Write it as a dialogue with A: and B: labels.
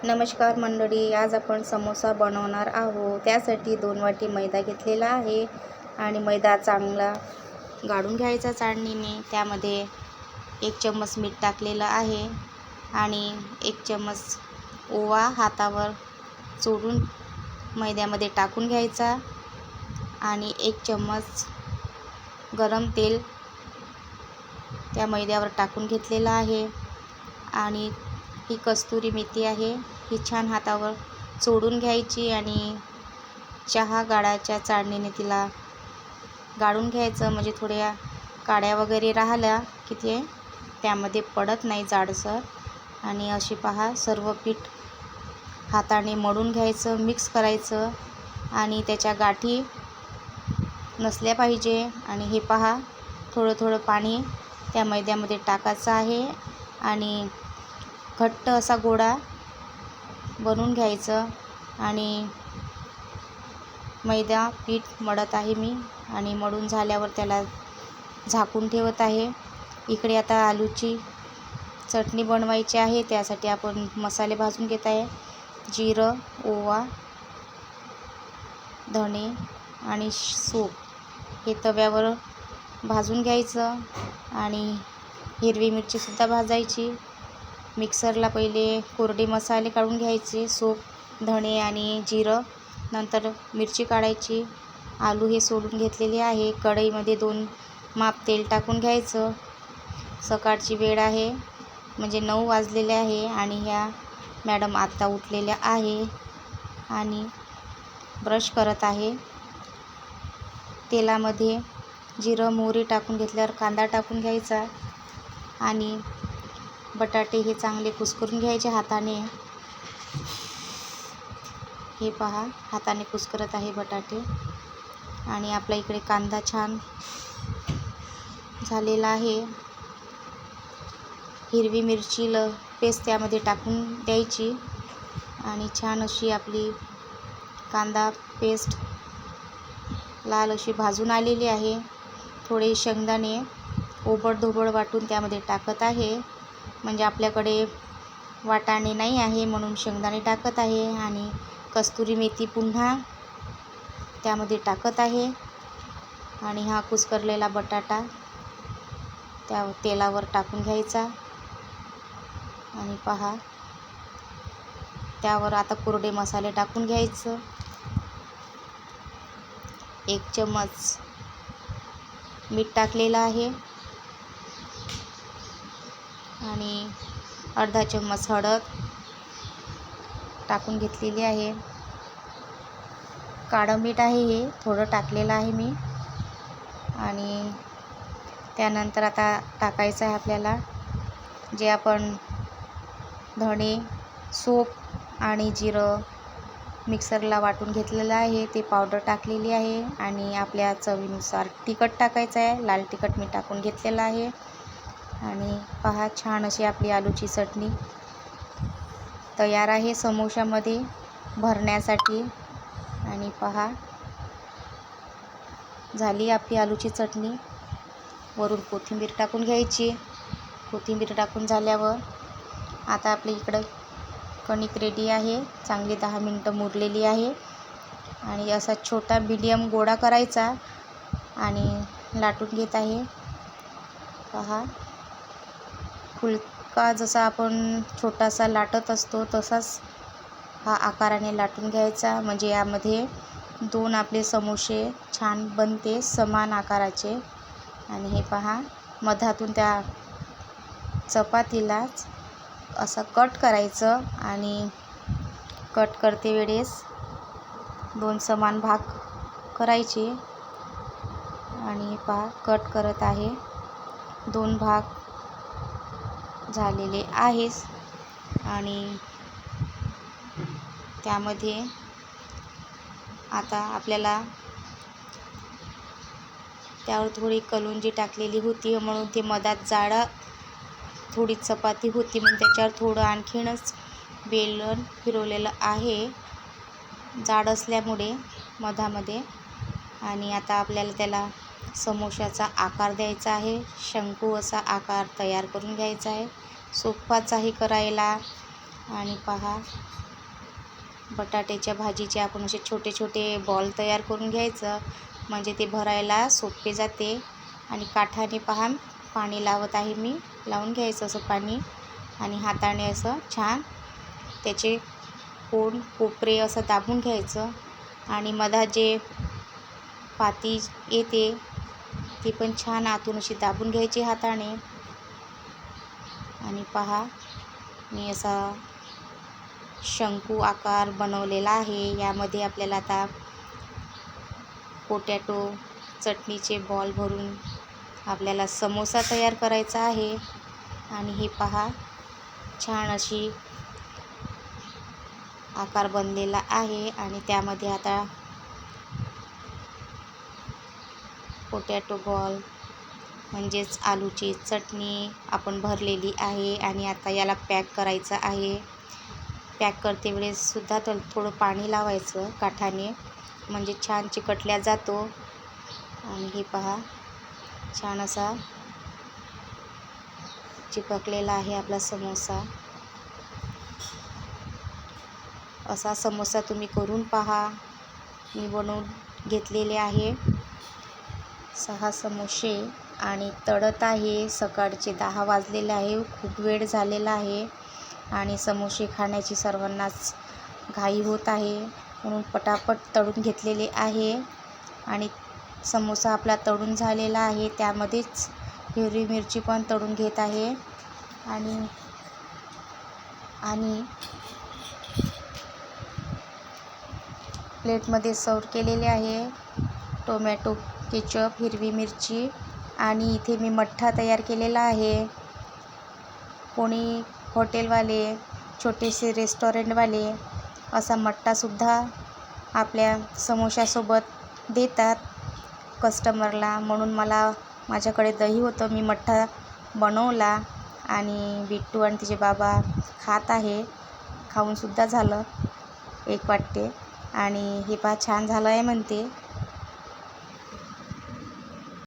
A: नमस्कार मंडळी आज आपण समोसा बनवणार आहोत. त्यासाठी दोन वाटी मैदा घेतलेला आहे आणि मैदा चांगला गाळून घ्यायचा चाळणीने. त्यामध्ये एक चम्मच मीठ टाकलेलं आहे आणि एक चम्मच ओवा हातावर चोडून मैद्यामध्ये टाकून घ्यायचा आणि एक चम्मच गरम तेल त्या मैद्यावर टाकून घेतलेलं आहे आणि ही कस्तुरी मेथी आहे. ही छान हातावर चोडून घ्यायची आणि चहा गाळाच्या चाळणीने तिला गाळून घ्यायचं. म्हणजे थोड्या काड्या वगैरे राहिल्या की ते त्यामध्ये पडत नाही जाडसर. आणि अशी पहा सर्व पीठ हाताने मळून घ्यायचं मिक्स करायचं आणि त्याच्या गाठी नसल्या पाहिजे. आणि हे पहा थोडं थोडं पाणी त्या मैद्यामध्ये टाकायचं आहे. आणि घट्ट असा गोळा बनवून घ्यायचं आणि मैदा पीठ मळत आहे मी आणि मळून झाल्यावर त्याला झाकून ठेवत आहे. इकडे आता आलूची चटणी बनवायची आहे त्यासाठी आपण मसाले भाजून घेत आहे. जिरं ओवा धणे आणि सूप हे तव्यावर भाजून घ्यायचं आणि हिरवी मिरचीसुद्धा भाजायची. मिक्सरला पहिले कोरडे मसाले काढून घ्यायचे सोप धणे आणि जिरं. नंतर मिरची काढायची. आलू हे सोडून घेतलेले आहे. कढईमध्ये दोन माप तेल टाकून घ्यायचं. सकाळची वेळ आहे म्हणजे नऊ वाजलेले आहे आणि ह्या मॅडम आत्ता उठलेल्या आहे आणि ब्रश करत आहे. तेलामध्ये जिरं मोहरी टाकून घेतल्यावर कांदा टाकून घ्यायचा आणि बटाटे हे चांगले कुस्करून घ्यायचे हाताने. हे पहा हाताने कुस्करत आहे बटाटे. आणि आपल्या इकडे कांदा छान झालेला आहे. हिरवी मिरची ल पेस्ट त्यामध्ये टाकून द्यायची. आणि छान अशी आपली कांदा पेस्ट लाल अशी भाजून आलेली आहे. थोडे शेंगदाणे ओबडधोबड वाटून त्यामध्ये टाकत आहे. म्हणजे आपल्याकडे वाटाणे नाही आहे म्हणून शेंगदाणे टाकत आहे आणि कस्तुरी मेथी पुन्हा त्यामध्ये टाकत आहे. आणि हा कुस्करलेला बटाटा त्या तेलावर टाकून घ्यायचा. आणि पहा त्यावर आता कोरडे मसाले टाकून घ्यायचं. एक चम्मच मीठ टाकलेलं आहे. आणि अर्धा चम्मच हळद टाकून घेतलेली आहे. काळं मीठ आहे हे थोडं टाकलेलं आहे मी. आणि त्यानंतर आता टाकायचं आहे आपल्याला जे आपण धणे सूप आणि जिरं मिक्सरला वाटून घेतलेलं आहे ते पावडर टाकलेली आहे आणि आपल्या चवीनुसार तिखट टाकायचं आहे. लाल तिखट मी टाकून घेतलेलं आहे. आणि पहा छान अशी आपली आलूची चटणी तयार आहे समोशामध्ये भरण्यासाठी. आणि पहा झाली आपली आलूची चटणी. वरून कोथिंबीर टाकून घ्यायची. कोथिंबीर टाकून झाल्यावर आता आपल्या इकडं कणिक रेडी आहे. चांगली दहा मिनटं मुरलेली आहे. आणि असा छोटा मिडियम गोळा करायचा आणि लाटून घेत आहे. पहा फुलका जसा आपण छोटासा लाटत असतो तसाच हा आकाराने लाटून घ्यायचा. म्हणजे यामध्ये दोन आपले समोसे छान बनते समान आकाराचे. आणि हे पहा मधातून त्या चपातीलाच असं कट करायचं आणि कट करते वेळेस दोन समान भाग करायचे. आणि पहा कट करत आहे. दोन भाग झालेले आहेस आणि त्यामध्ये आता आपल्याला त्यावर थोडी कलुंजी टाकलेली होती म्हणून ते मधात जाडं थोडी चपाती होती म्हणून त्याच्यावर थोडं आणखीनच बेलन फिरवलेलं आहे. जाड असल्यामुळे मधामध्ये. आणि आता आपल्याला त्याला समोशाचा आकार द्यायचा आहे. शंकू असा आकार तयार करून घ्यायचा आहे. सोप्पाचाही करायला. आणि पहा बटाट्याच्या भाजीचे आपण असे छोटे छोटे बॉल तयार करून घ्यायचं. म्हणजे ते भरायला सोपे जाते. आणि काठाने पहा पाणी लावत आहे मी. लावून घ्यायचं असं पाणी. आणि हाताने असं छान त्याचे कोण कोपरे असं दाबून घ्यायचं. आणि मधात जे पाती येते ती पण छान आतून अशी दाबून घ्यायची हाताने. आणि पहा मी असा शंकू आकार बनवलेला आहे. यामध्ये आपल्याला आता पोटॅटो चटणीचे बॉल भरून आपल्याला समोसा तयार करायचा आहे. आणि हे पहा छान अशी आकार बनलेला आहे. आणि त्यामध्ये आता पोटॅटो बॉल म्हणजेच आलूची चटणी आपण भरलेली आहे आणि आता याला पॅक करायचं आहे. पॅक करते वेळेससुद्धा तर थोडं पाणी लावायचं काठाने म्हणजे छान चिकटल्या जातो. आणि हे पहा छान असा चिपकलेला आहे आपला समोसा. असा समोसा तुम्ही करून पहा. मी बनवून घेतलेले आहे. सहा समोसे आणि तळत आहे. सकाळचे दहा वाजलेले आहे. खूप वेळ झालेला आहे आणि समोसे खाण्याची सर्वांनाच घाई होत आहे. म्हणून पटापट तळून घेतलेले आहे आणि समोसा आपला तळून झालेला आहे. त्यामध्येच हिरवी मिरची पण तळून घेत आहे आणि आणि प्लेटमध्ये सर्व केलेले आहे. टोमॅटो केचप हिरवी मिरची आणि इथे मी मठ्ठा तयार केलेला आहे. कोणी हॉटेलवाले छोटेसे रेस्टॉरंटवाले असा मठ्ठासुद्धा आपल्या समोशासोबत देतात कस्टमरला. म्हणून मला माझ्याकडे दही होतं मी मठ्ठा बनवला आणि बिट्टू आणि तिचे बाबा खात आहे. खाऊनसुद्धा झालं एक वाटते. आणि हे पहा छान झालं आहे म्हणते.